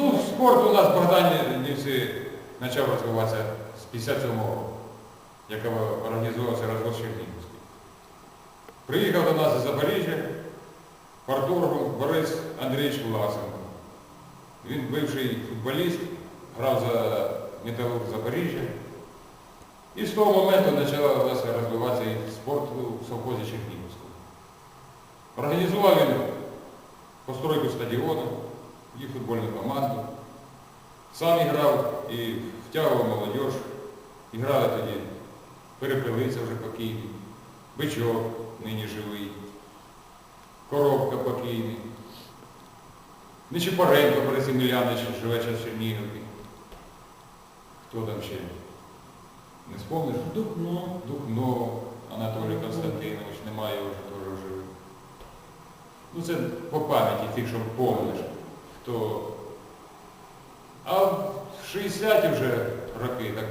Ну, спорт у нас в Богданівці почав розвиватися з 57-го року, як організувався розвод Чернігівський. Приїхав до нас із Запоріжжя парторгом Борис Андрійович Власенко. Він бивший футболіст, грав за Металург Запоріжжя. І з того моменту нас розвиватися і спорт у совхозі Чернігівському. Організував він постройку стадіону, і футбольну команду. Сам грав і втягував молодь. І грали тоді Перепелиця вже покійний, Бичок нині живий, Коробка покійний. Нечипаренко Борис Емельянович живе час в Чернігові. Хто там ще? Не спомниш? Духно. Духно Анатолій Константинович, немає вже теж живий. Ну це по пам'яті тих, що помниш, хто. А в 60-ті вже роки так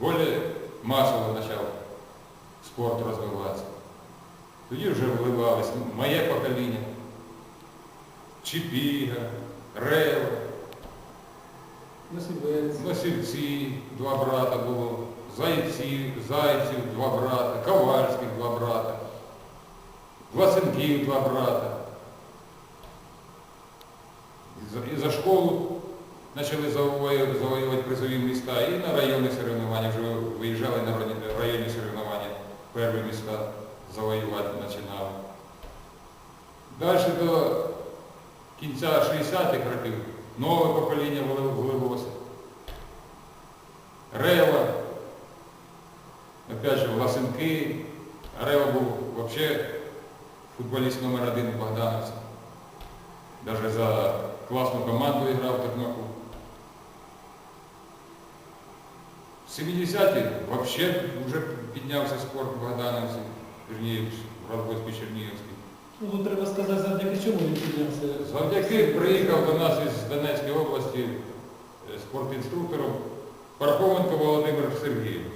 більш масово почав спорт розвиватися. Тоді вже вливалось ну, моє покоління, Чіпіга, Рева. Носівці, два брата було, Зайців, Зайців, два брата, Ковальських два брата, Власенків два брата. І за, школу почали завоювати, призові міста і на районні соревнування, вже виїжджали на районні- соревнування, перші міста завоювати починали. Далі до кінця 60-х років нове покоління вли- вливалося. Рева, опять же, Власенки. Рева був взагалі футболіст номер один в Богдановці. Навіть за класну команду грав в Терноку. В 70-ті взагалі вже піднявся спорт в Богдановці, вірніше, в Радбойській Чернігівській. Ну, тут треба сказати, завдяки чому він піднявся. Завдяки приїхав до нас із Донецької області е, спортінструктором Пархоменко Володимир Сергійович.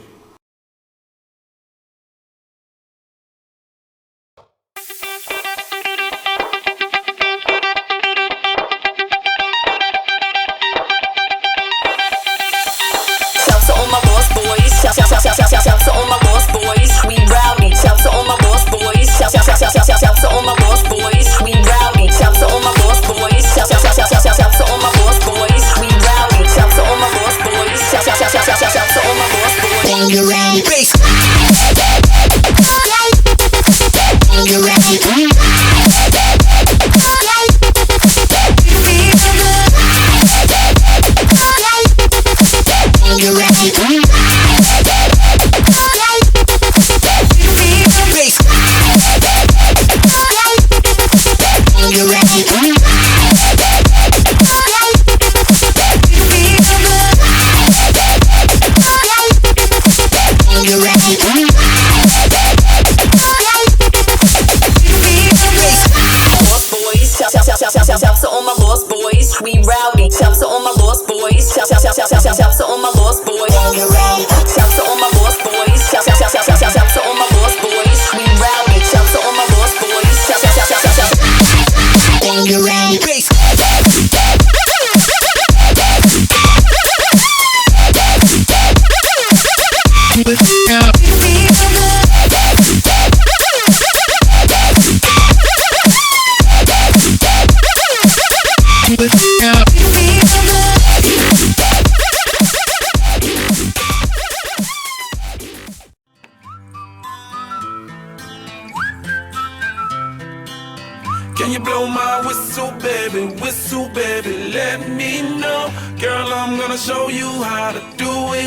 Shout, shout, shout, shout, shout, shout, to all my lost boys. We rowdy. Shout to all my lost boys. Shout, shout, shout, shout, So shout, shout, so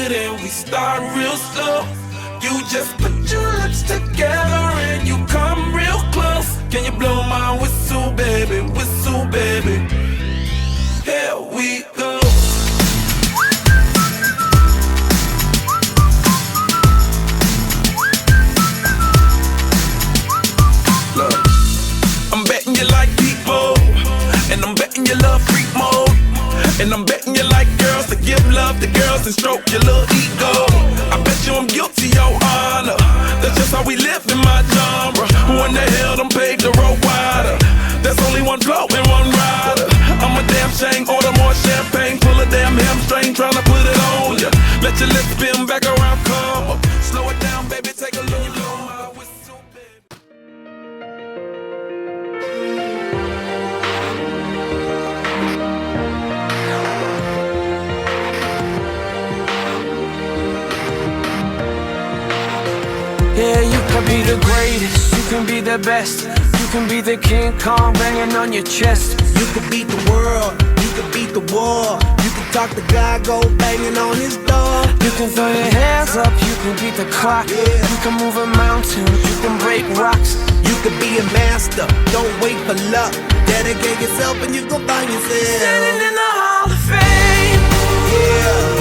it, and we start real slow. You just put your lips together and you come real close. Can you blow my whistle, baby? Whistle, baby. Here we go. Look. I'm betting you like people, and I'm betting you love freak mode, and I'm betting you like girls to give love to girls and stroke your little ego. I bet you I'm guilty, your honor. That's just how we live in my genre. Who in the hell done paved the road wider? There's only one blow and one rider. I'm a damn shame, order more champagne, pull a damn hamstring, tryna put it on ya. Let your lips spin back around, come up. Slow it down, baby, take a look. Be the greatest, you can be the best. You can be the King Kong banging on your chest. You could beat the world, you could beat the war. You could talk to God, go banging on his door. You can throw your hands up, you can beat the clock. Yeah. You can move a mountain, you can break rocks. You could be a master, don't wait for luck. Dedicate yourself and you gon' find yourself. Standing in the Hall of Fame, Yeah,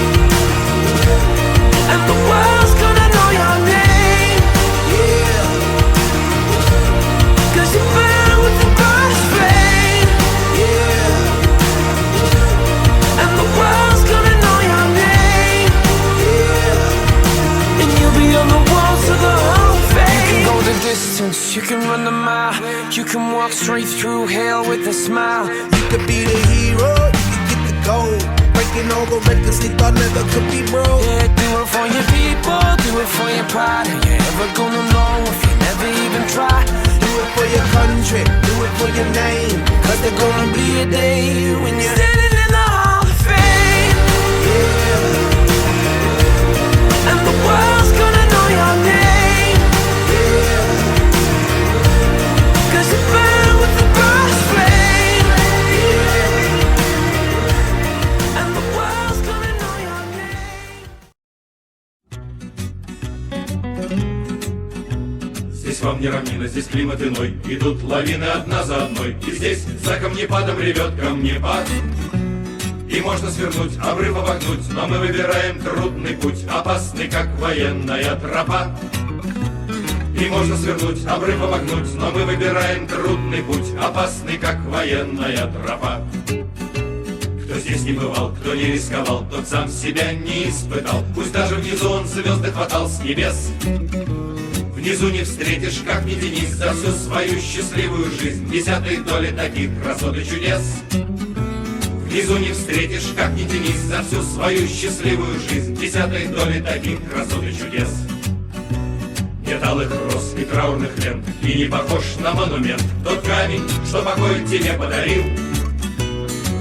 and the world's you can run the mile. You can walk straight through hell with a smile. You could be the hero, you could get the gold. Breaking all the records they thought never could be broke. Yeah, do it for your people, do it for your pride. Are you ever gonna know if you never even try? Do it for your country, do it for your name. Cause there's gonna be a day when you're климат иной. Идут лавины одна за одной. И здесь за камнепадом ревет камнепад. И можно свернуть, обрыв обогнуть Но мы выбираем трудный путь Опасный, как военная тропа. И можно свернуть, обрыв обогнуть Но мы выбираем трудный путь Опасный, как военная тропа. Кто здесь не бывал, кто не рисковал, тот сам себя не испытал. Пусть даже внизу он звезды хватал с небес. Внизу не встретишь, как ни Денис, за всю свою счастливую жизнь Десятой доли таких красот и чудес. Внизу не встретишь, как ни Денис, за всю свою счастливую жизнь Десятой доли таких красот и чудес. Нет алых роз и траурных лент, и не похож на монумент Тот камень, что покой тебе подарил.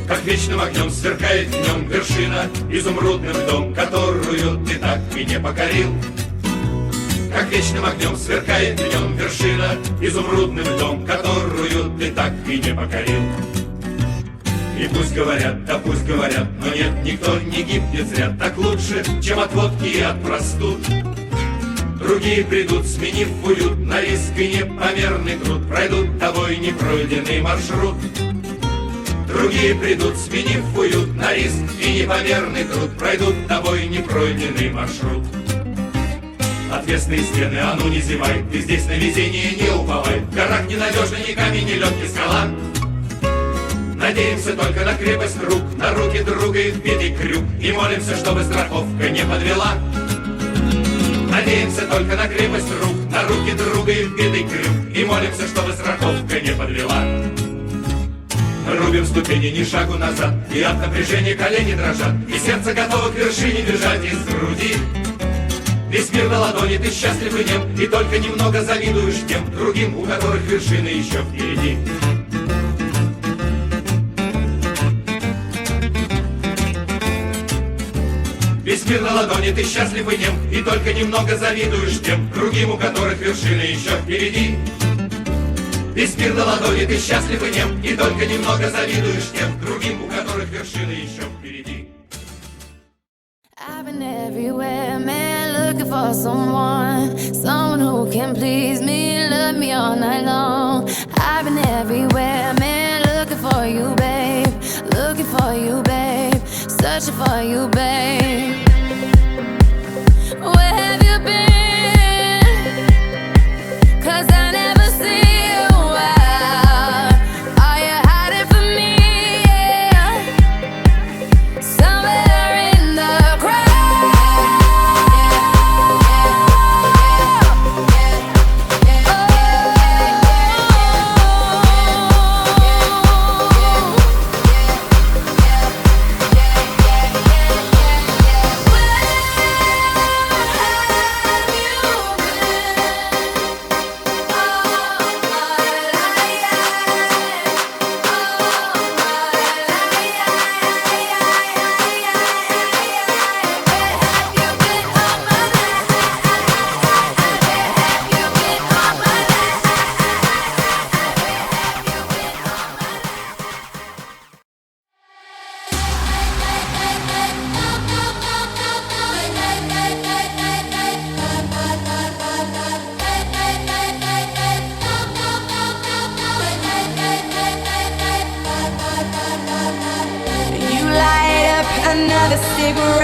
Как вечным огнем сверкает в нем вершина Изумрудным льдом, которую ты так и не покорил. Как вечным огнем сверкает в нем вершина Изумрудным льдом, которую ты так и не покорил. И пусть говорят, да пусть говорят Но нет, никто не гибнет зря. Так лучше, чем от водки и от простуд. Другие придут, сменив уют На риск и непомерный труд. Пройдут тобой непройденный маршрут. Другие придут, сменив уют На риск и непомерный труд. Пройдут тобой непройденный маршрут Отвесные стены, а ну не зевай. Ты здесь на везение не уповай. В горах ненадежный ни камень, ни лед, ни скала. Надеемся только на крепость рук На руки друга и вбитый крюк. И молимся, чтобы страховка не подвела. Надеемся только на крепость рук На руки друга и вбитый крюк. И молимся, чтобы страховка не подвела. Рубим ступени ни шагу назад. И от напряжения колени дрожат. И сердце готово к вершине бежать из груди мир на ладони, ты счастлив и нем И только немного завидуешь тем Другим, у которых вершины еще впереди. Весь мир на ладони, ты счастлив и нем И только немного завидуешь тем Другим, у которых вершины еще впереди. Весь мир на ладони, ты счастлив и нем И только немного завидуешь тем Другим, у которых вершины еще впереди. I've been everywhere, man, looking for someone, someone who can please me, love me all night long. I've been everywhere, man, looking for you, babe, looking for you, babe, searching for you, babe. Where have you been? Cause I blessed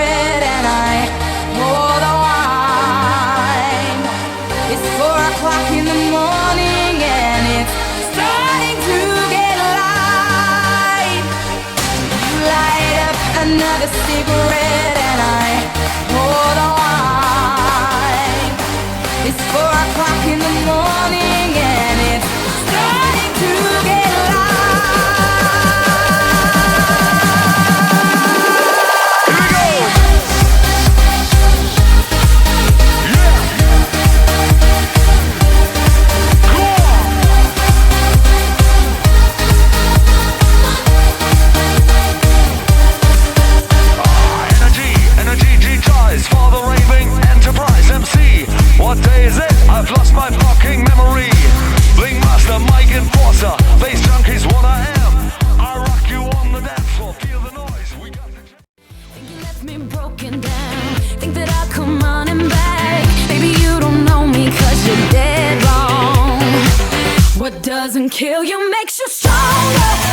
you stronger.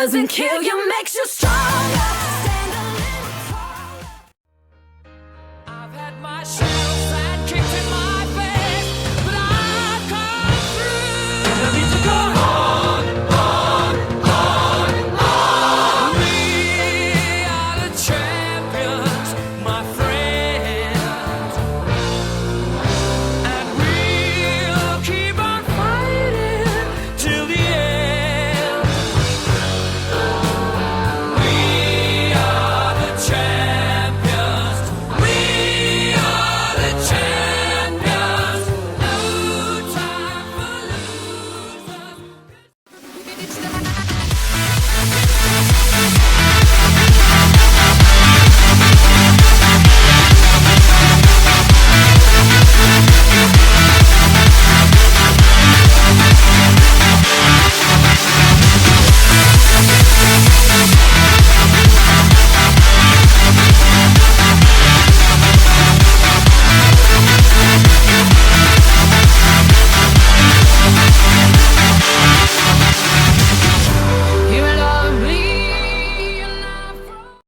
Doesn't kill you